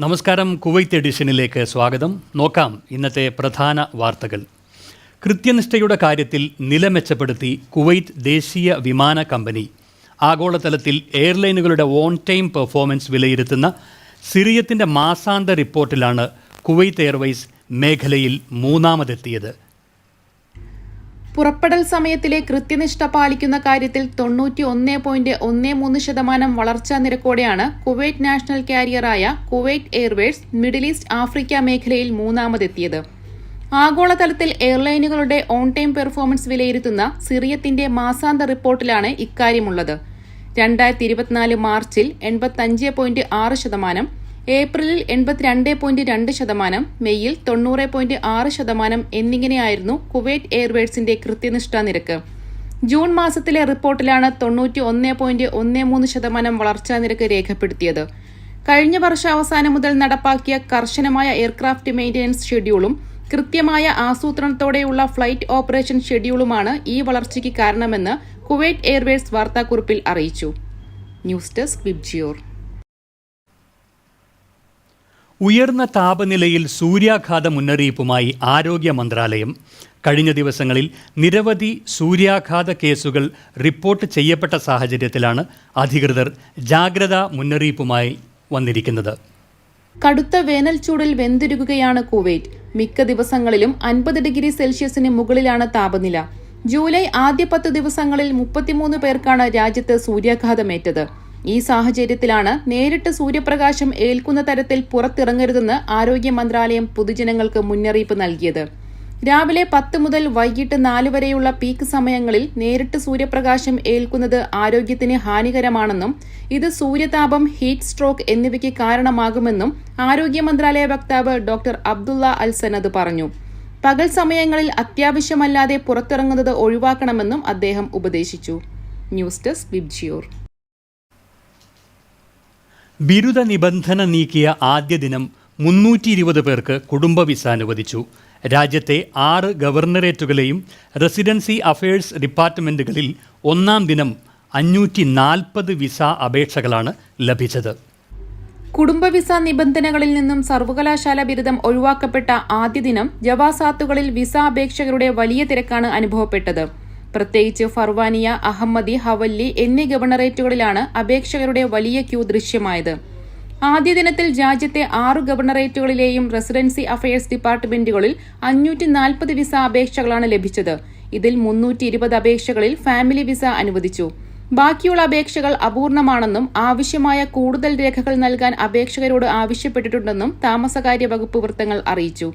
നമസ്കാരം കുവൈത്ത് എഡിഷനിലേക്ക് സ്വാഗതം. നോക്കാം ഇന്നത്തെ പ്രധാന വാർത്തകൾ. കൃത്യനിഷ്ഠയുടെ കാര്യത്തിൽ നില മെച്ചപ്പെടുത്തി കുവൈത്ത് ദേശീയ വിമാന കമ്പനി. ആഗോളതലത്തിൽ എയർലൈനുകളുടെ ഓൺ ടൈം പെർഫോമൻസ് വിലയിരുത്തുന്ന സിറിയത്തിന്റെ മാസാന്ത റിപ്പോർട്ടിലാണ് കുവൈത്ത് എയർവേസ് മേഖലയിൽ മൂന്നാമതെത്തിയത്. പുറപ്പെടൽ സമയത്തിലെ കൃത്യനിഷ്ഠ പാലിക്കുന്ന കാര്യത്തിൽ തൊണ്ണൂറ്റി ഒന്ന് പോയിന്റ് ഒന്ന് മൂന്ന് ശതമാനം വളർച്ചാ നിരക്കോടെയാണ് Kuwait national കാരിയറായ Kuwait Airways Middle East Africa മേഖലയിൽ മൂന്നാമതെത്തിയത്. ആഗോളതലത്തിൽ എയർലൈനുകളുടെ ഓൺ ടൈം പെർഫോമൻസ് വിലയിരുത്തുന്ന സിറിയത്തിന്റെ മാസാന്ത റിപ്പോർട്ടിലാണ് ഇക്കാര്യമുള്ളത്. രണ്ടായിരത്തി ഇരുപത്തിനാല് മാർച്ചിൽ എൺപത്തഞ്ച് പോയിന്റ് ആറ് ശതമാനം ഏപ്രിലിൽ എൺപത്തിരണ്ട് പോയിന്റ് രണ്ട് ശതമാനം മെയ്യിൽ തൊണ്ണൂറ് പോയിന്റ് ആറ് ശതമാനം എന്നിങ്ങനെയായിരുന്നു കുവൈറ്റ് എയർവേഡ്സിന്റെ കൃത്യനിഷ്ഠ നിരക്ക്. ജൂൺ മാസത്തിലെ റിപ്പോർട്ടിലാണ് തൊണ്ണൂറ്റി ഒന്ന് പോയിന്റ് ഒന്ന് മൂന്ന് ശതമാനം വളർച്ചാ നിരക്ക് രേഖപ്പെടുത്തിയത്. കഴിഞ്ഞ വർഷാവസാനം മുതൽ നടപ്പാക്കിയ കർശനമായ എയർക്രാഫ്റ്റ് മെയിന്റനൻസ് ഷെഡ്യൂളും കൃത്യമായ ആസൂത്രണത്തോടെയുള്ള ഫ്ലൈറ്റ് ഓപ്പറേഷൻ ഷെഡ്യൂളുമാണ് ഈ വളർച്ചയ്ക്ക് കാരണമെന്ന് കുവൈറ്റ് എയർവേസ് വാർത്താക്കുറിപ്പിൽ അറിയിച്ചു. News desk Vibgyor. ഉയർന്ന താപനിലയിൽ സൂര്യാഘാത മുന്നറിയിപ്പുമായി ആരോഗ്യ മന്ത്രാലയം. കഴിഞ്ഞ ദിവസങ്ങളിൽ നിരവധി സൂര്യാഘാത കേസുകൾ റിപ്പോർട്ട് ചെയ്യപ്പെട്ട സാഹചര്യത്തിലാണ് അധികൃതർ ജാഗ്രതാ മുന്നറിയിപ്പുമായി വന്നിരിക്കുന്നത്. കടുത്ത വേനൽ ചൂടിൽ വെന്തുരുകുകയാണ് കുവൈറ്റ്. മിക്ക ദിവസങ്ങളിലും അൻപത് ഡിഗ്രി സെൽഷ്യസിന് മുകളിലാണ് താപനില. ജൂലൈ ആദ്യ പത്ത് ദിവസങ്ങളിൽ മുപ്പത്തിമൂന്ന് പേർക്കാണ് രാജ്യത്ത് സൂര്യാഘാതമേറ്റത്. ഈ സാഹചര്യത്തിലാണ് നേരിട്ട് സൂര്യപ്രകാശം ഏൽക്കുന്ന തരത്തിൽ പുറത്തിറങ്ങരുതെന്ന് ആരോഗ്യ മന്ത്രാലയം പൊതുജനങ്ങൾക്ക് മുന്നറിയിപ്പ് നൽകിയത്. രാവിലെ പത്ത് മുതൽ വൈകിട്ട് നാല് വരെയുള്ള പീക്ക് സമയങ്ങളിൽ നേരിട്ട് സൂര്യപ്രകാശം ഏൽക്കുന്നത് ആരോഗ്യത്തിന് ഹാനികരമാണെന്നും ഇത് സൂര്യതാപം ഹീറ്റ് സ്ട്രോക്ക് എന്നിവയ്ക്ക് കാരണമാകുമെന്നും ആരോഗ്യ മന്ത്രാലയ വക്താവ് ഡോക്ടർ അബ്ദുള്ള അൽസനദ് പറഞ്ഞു. പകൽ സമയങ്ങളിൽ അത്യാവശ്യമല്ലാതെ പുറത്തിറങ്ങുന്നത് ഒഴിവാക്കണമെന്നും അദ്ദേഹം ഉപദേശിച്ചു. News desk Vibgyor. ബിരുദ നിബന്ധന നീക്കിയ ആദ്യ ദിനം മുന്നൂറ്റി ഇരുപത് പേർക്ക് കുടുംബ വിസ അനുവദിച്ചു. രാജ്യത്തെ ആറ് ഗവർണറേറ്റുകളെയും റെസിഡൻസി അഫയേഴ്സ് ഡിപ്പാർട്ട്മെന്റുകളിൽ ഒന്നാം ദിനം അഞ്ഞൂറ്റി നാൽപ്പത് വിസ അപേക്ഷകളാണ് ലഭിച്ചത്. കുടുംബ വിസ നിബന്ധനകളിൽ നിന്നും സർവകലാശാല ബിരുദം ഒഴിവാക്കപ്പെട്ട ആദ്യ ദിനം ജവാസാത്തുകളിൽ വിസ അപേക്ഷകരുടെ വലിയ തിരക്കാണ് അനുഭവപ്പെട്ടത്. പ്രത്യേകിച്ച് ഫർവാനിയ അഹമ്മദി ഹവല്ലി എന്നീ ഗവർണറേറ്റുകളിലാണ് അപേക്ഷകരുടെ വലിയ ക്യൂ ദൃശ്യമായത്. ആദ്യ ദിനത്തിൽ രാജ്യത്തെ ആറ് ഗവർണറേറ്റുകളിലെയും റെസിഡൻസി അഫയേഴ്സ് ഡിപ്പാർട്ട്മെന്റുകളിൽ അഞ്ഞൂറ്റി നാൽപ്പത് വിസ അപേക്ഷകളാണ് ലഭിച്ചത്. ഇതിൽ മുന്നൂറ്റി ഇരുപത് അപേക്ഷകളിൽ ഫാമിലി വിസ അനുവദിച്ചു. ബാക്കിയുള്ള അപേക്ഷകൾ അപൂർണമാണെന്നും ആവശ്യമായ കൂടുതൽ രേഖകൾ നൽകാൻ അപേക്ഷകരോട് ആവശ്യപ്പെട്ടിട്ടുണ്ടെന്നും താമസകാര്യ വകുപ്പ് വൃത്തങ്ങൾ അറിയിച്ചു.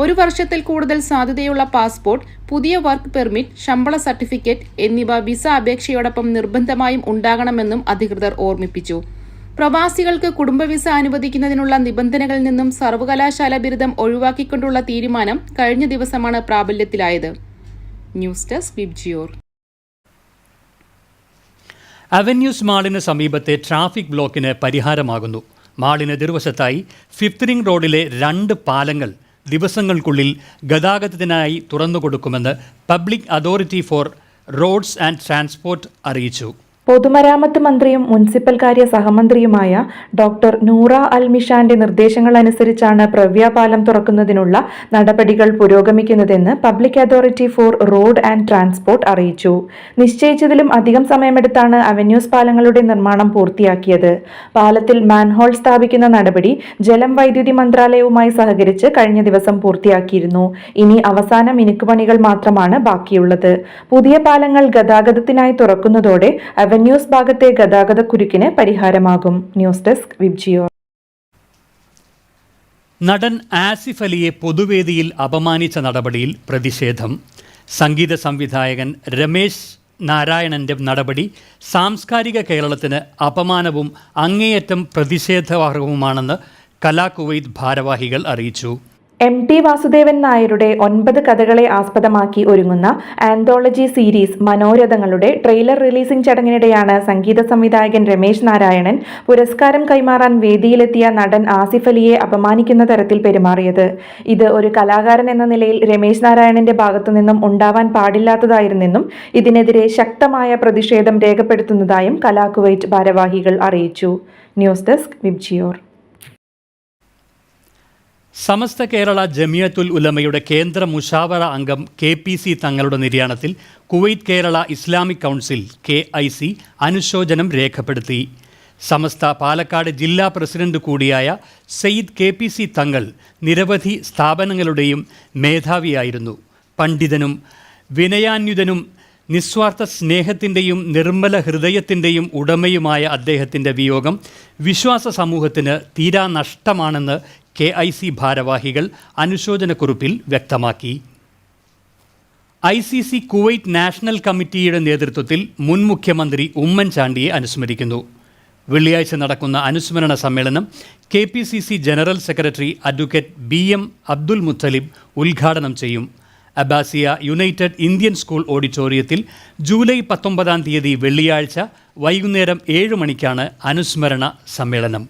ഒരു വർഷത്തിൽ കൂടുതൽ സാധ്യതയുള്ള പാസ്പോർട്ട് പുതിയ വർക്ക് പെർമിറ്റ് ശമ്പള സർട്ടിഫിക്കറ്റ് എന്നിവ വിസ അപേക്ഷയോടൊപ്പം നിർബന്ധമായും ഉണ്ടാകണമെന്നും അധികൃതർ ഓർമ്മിപ്പിച്ചു. പ്രവാസികൾക്ക് കുടുംബ വിസ അനുവദിക്കുന്നതിനുള്ള നിബന്ധനകളിൽ നിന്നും സർവകലാശാല ബിരുദം ഒഴിവാക്കിക്കൊണ്ടുള്ള തീരുമാനം കഴിഞ്ഞ ദിവസമാണ് പ്രാബല്യത്തിലായത്. ന്യൂസ് ഡെസ്ക് വിബ്ജിയോർ അവന്യൂസ് മാളിന് സമീപത്തെ ട്രാഫിക് ബ്ലോക്കിന് പരിഹാരമാകുന്നു. മാളിന് എതിർവശത്തായി ഫിഫ്ത് റിംഗ് റോഡിലെ രണ്ട് പാലങ്ങൾ ദിവസങ്ങൾക്കുള്ളിൽ ഗതാഗതത്തിനായി തുറന്നുകൊടുക്കുമെന്ന് public authority for roads and transport അറിയിച്ചു. പൊതുമരാമത്ത് മന്ത്രിയും മുനിസിപ്പൽ കാര്യ സഹമന്ത്രിയുമായ ഡോക്ടർ നൂറ അൽമിഷാന്റെ നിർദ്ദേശങ്ങൾ അനുസരിച്ചാണ് പാലം തുറക്കുന്നതിനുള്ള നടപടികൾ പുരോഗമിക്കുന്നതെന്ന് public authority for road and transport അറിയിച്ചു. നിശ്ചയിച്ചതിലും അധികം സമയമെടുത്താണ് അവന്യൂസ് പാലങ്ങളുടെ നിർമ്മാണം പൂർത്തിയാക്കിയത്. പാലത്തിൽ മാൻഹോൾ സ്ഥാപിക്കുന്ന നടപടി ജലം വൈദ്യുതി മന്ത്രാലയവുമായി സഹകരിച്ച് കഴിഞ്ഞ ദിവസം പൂർത്തിയാക്കിയിരുന്നു. ഇനി അവസാന മിനുക്കുപണികൾ മാത്രമാണ് ബാക്കിയുള്ളത്. പുതിയ പാലങ്ങൾ ഗതാഗതത്തിനായി തുറക്കുന്നതോടെ അവന്യൂസ് ഭാഗത്തെ ഗതാഗത കുരുക്കിന് പരിഹാരമാകും. ന്യൂസ് ഡെസ്ക് വിബ്ജിയോ നടൻ ആസിഫ് അലിയെ പൊതുവേദിയിൽ അപമാനിച്ച നടപടിയിൽ പ്രതിഷേധം. സംഗീത സംവിധായകൻ രമേശ് നാരായണന്റെ നടപടി സാംസ്കാരിക കേരളത്തിന് അപമാനവും അങ്ങേയറ്റം പ്രതിഷേധാർഹവുമാണെന്ന് കലാകുവൈത്ത് ഭാരവാഹികൾ അറിയിച്ചു. എം ടി വാസുദേവൻ നായരുടെ ഒൻപത് കഥകളെ ആസ്പദമാക്കി ഒരുങ്ങുന്ന ആന്തോളജി സീരീസ് മനോരഥങ്ങളുടെ ട്രെയിലർ റിലീസിംഗ് ചടങ്ങിനിടെയാണ് സംഗീത സംവിധായകൻ രമേശ് നാരായണൻ പുരസ്കാരം കൈമാറാൻ വേദിയിലെത്തിയ നടൻ ആസിഫ് അലിയെ അപമാനിക്കുന്ന തരത്തിൽ പെരുമാറിയത്. ഇത് ഒരു കലാകാരൻ എന്ന നിലയിൽ രമേശ് നാരായണന്റെ ഭാഗത്തു നിന്നും ഉണ്ടാവാൻ പാടില്ലാത്തതായിരുന്നെന്നും ഇതിനെതിരെ ശക്തമായ പ്രതിഷേധം രേഖപ്പെടുത്തുന്നതായും കലാകുവൈറ്റ് ഭാരവാഹികൾ അറിയിച്ചു. News desk Vibgyor. Samastha Kerala Jamiyyathul ഉലമയുടെ കേന്ദ്ര മുഷാവറ അംഗം കെ പി സി തങ്ങളുടെ നിര്യാണത്തിൽ Kuwait Kerala Islamic council K I C അനുശോചനം രേഖപ്പെടുത്തി. സമസ്ത പാലക്കാട് ജില്ലാ പ്രസിഡന്റ് കൂടിയായ സയ്യിദ് കെ പി സി തങ്ങൾ നിരവധി സ്ഥാപനങ്ങളുടെയും മേധാവിയായിരുന്നു. പണ്ഡിതനും വിനയാന്യുതനും നിസ്വാർത്ഥ സ്നേഹത്തിന്റെയും നിർമ്മല ഹൃദയത്തിന്റെയും ഉടമയുമായ അദ്ദേഹത്തിന്റെ വിയോഗം വിശ്വാസ സമൂഹത്തിന് തീരാ നഷ്ടമാണെന്ന് കെ ഐ സി ഭാരവാഹികൾ അനുശോചനക്കുറിപ്പിൽ വ്യക്തമാക്കി. I C C Kuwait national കമ്മിറ്റിയുടെ നേതൃത്വത്തിൽ മുൻ മുഖ്യമന്ത്രി ഉമ്മൻചാണ്ടിയെ അനുസ്മരിക്കുന്നു. വെള്ളിയാഴ്ച നടക്കുന്ന അനുസ്മരണ സമ്മേളനം K P C C general secretary advocate B M Abdul Muthalib ഉദ്ഘാടനം ചെയ്യും. അബാസിയ യുണൈറ്റഡ് ഇന്ത്യൻ സ്കൂൾ ഓഡിറ്റോറിയത്തിൽ ജൂലൈ പത്തൊമ്പതാം തീയതി വെള്ളിയാഴ്ച വൈകുന്നേരം ഏഴ് മണിക്കാണ് അനുസ്മരണ സമ്മേളനം.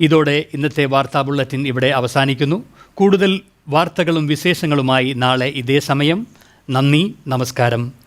ഇതോടെ ഇന്നത്തെ വാർത്താ ബുള്ളറ്റിൻ ഇവിടെ അവസാനിക്കുന്നു. കൂടുതൽ വാർത്തകളും വിശേഷങ്ങളുമായി നാളെ ഇതേ സമയം. നന്ദി നമസ്കാരം.